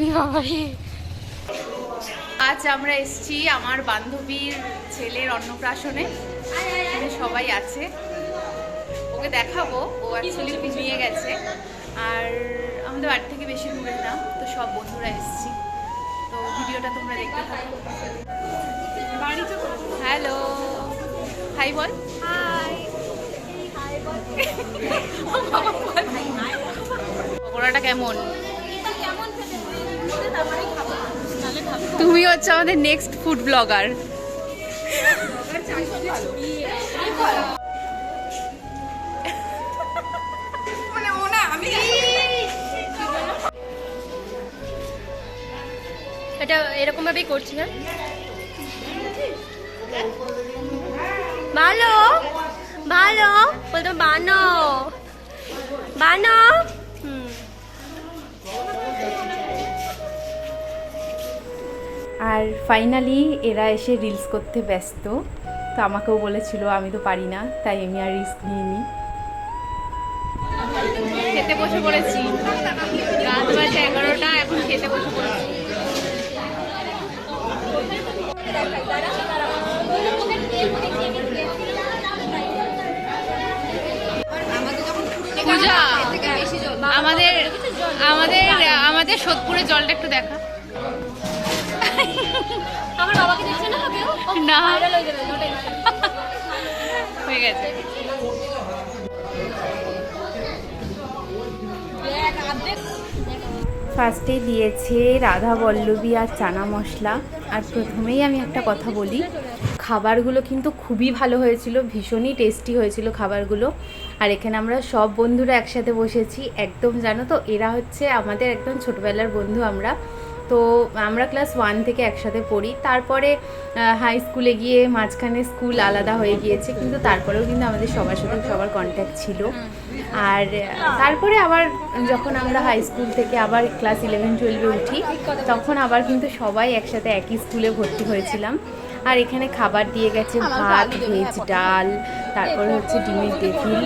ওরে বাবারে আজ আমরা এসছি আমার বান্ধবীর ছেলের অন্নপ্রাশনে। এখানে সবাই আছে। ওকে দেখাবো। ও অ্যাকচুয়ালি ঘুমিয়ে গেছে। আর আমাদের বাড়ি থেকে বেশি দূরে না তো সব বন্ধুরা এসছি। তো ভিডিওটা তোমরা দেখতে থাকো। হ্যালো। হাই বল। পকোড়াটা কেমন? তুমি হচ্ছে আমাদের নেক্সট ফুড ব্লগার এটা এরকম ভাবেই করছি হ্যাঁ? ভালো ভালো বলতো বানো বানো। আর ফাইনালি এরা এসে রিলস করতে ব্যস্ত। তো আমাকেও বলেছিল, আমি তো পারি না, তাই আমি আর রিস্ক নিইনি। খেতে বসে পড়েছি। এগারোটা, এখন খেতে বসে পড়েছি। আমাদের আমাদের আমাদের সোদপুরের জলটা একটু দেখা। আমার বাবাকে দেখছে না কেউ না। ভাইরাল হয়ে যাবে হয়ে গেছে। ফার্স্টে দিয়েছে রাধা বল্লভী আর চানা মশলা। আর প্রথমেই আমি একটা কথা বলি খাবারগুলো কিন্তু খুবই ভালো হয়েছিল ভীষণই টেস্টি হয়েছিল খাবারগুলো। আর এখানে আমরা সব বন্ধুরা একসাথে বসেছি একদম জানো তো এরা হচ্ছে আমাদের একদম ছোটোবেলার বন্ধু আমরা। তো আমরা ক্লাস ওয়ান থেকে একসাথে পড়ি। তারপরে হাই স্কুলে গিয়ে মাঝখানে স্কুল আলাদা হয়ে গিয়েছে, কিন্তু তারপরেও কিন্তু আমাদের সবার সাথে সবার কন্ট্যাক্ট ছিল। আর তারপরে আবার যখন আমরা হাই স্কুল থেকে আবার ক্লাস ইলেভেন টুয়েলভে উঠি, তখন আবার কিন্তু সবাই একসাথে একই স্কুলে ভর্তি হয়েছিলাম। আর এখানে খাবার দিয়ে গেছে, ভাত, ভেজ, ডাল, তারপরে হচ্ছে ডিমের টেফিল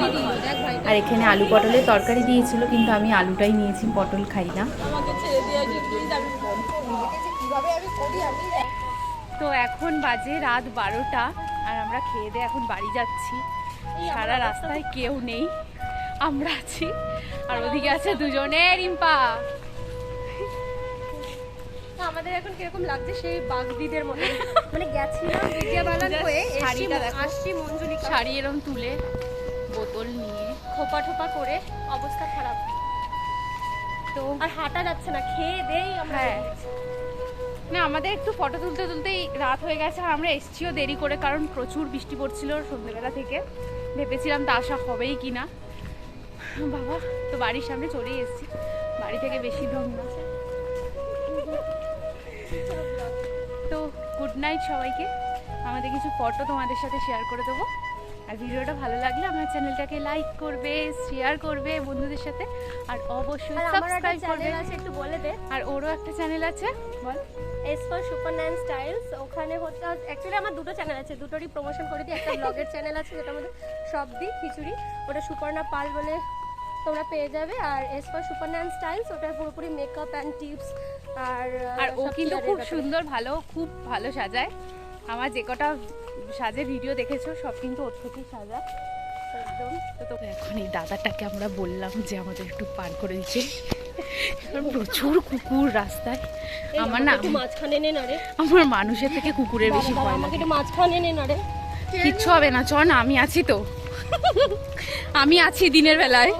আর এখানে আলু পটলের তরকারি দিয়েছিল, কিন্তু আমি আলুটাই নিয়েছি, পটল খাই না। তো এখন বাজে রাত বারোটা আর আমরা খেয়ে দিয়ে এখন বাড়ি যাচ্ছি। সারা রাস্তায় কেউ নেই। আমরা আছি। আর ওদিকে আছে দুজনে রিম্পা। আমাদের এখন কীরকম লাগছে সেই বাগদিদের মতো। মানে গেছিলাম বিদ্যাবালান হয়ে শাড়িটা। আসছি মঞ্জুলিকা। শাড়ি এরম তুলে বোতল নিয়ে। খোপা ঠোপা করে অবস্থা খারাপ। তো আর হাঁটা যাচ্ছে না খেয়ে দেই আমরা। হ্যাঁ। না, আমাদের একটু ফটো তুলতে তুলতেই রাত হয়ে গেছে আর আমরা এসছিও দেরি করে কারণ প্রচুর বৃষ্টি পড়ছিল সন্ধ্যেবেলা থেকে। ভেবেছিলাম তা আসা হবেই কি না বাবা, তো বাড়ির সামনে চলেই এসেছি। বাড়ি থেকে বেশি ঢং না। তো গুড নাইট সবাইকে। আমাদের কিছু ফটো তোমাদের সাথে শেয়ার করে দেবো। আর ভিডিওটা ভালো লাগলে আমার চ্যানেলটাকে লাইক করবে শেয়ার করবে বন্ধুদের সাথে আর অবশ্যই সাবস্ক্রাইব করবে। আছে একটু বলে দে। আর ওরও একটা চ্যানেল আছে বল। S for super nine styles ওখানে হচ্ছে অ্যাকচুয়ালি আমার দুটো চ্যানেল আছে দুটোরই প্রমোশন করে দিই একটা ব্লগের চ্যানেল আছে যেটা আমাদের সব দিই খিচুড়ি ওটা সুপর্ণা পাল বলে তোমরা পেয়ে যাবে আর S for super nine styles ওটা পুরোপুরি মেকআপ অ্যান্ড টিপস আর আর ও কিন্তু খুব সুন্দর ভালো খুব ভালো সাজায়। আমার যে কটা সাজের ভিডিও দেখেছ সব কিন্তু ওর থেকেই সাজা। একদম। তো তো এখন এই দাদাটাকে আমরা বললাম যে আমাদের একটু পার করে দিচ্ছে কারণ প্রচুর কুকুর রাস্তায়। আমার না মাঝখানে নে না রে। আমার মানুষের থেকে কুকুরের বেশি ভয় আমাকে লাগে। একটু মাঝখানে নে না রে। কিচ্ছু হবে না চ না আমি আছি তো। আমি আছি দিনের বেলায়।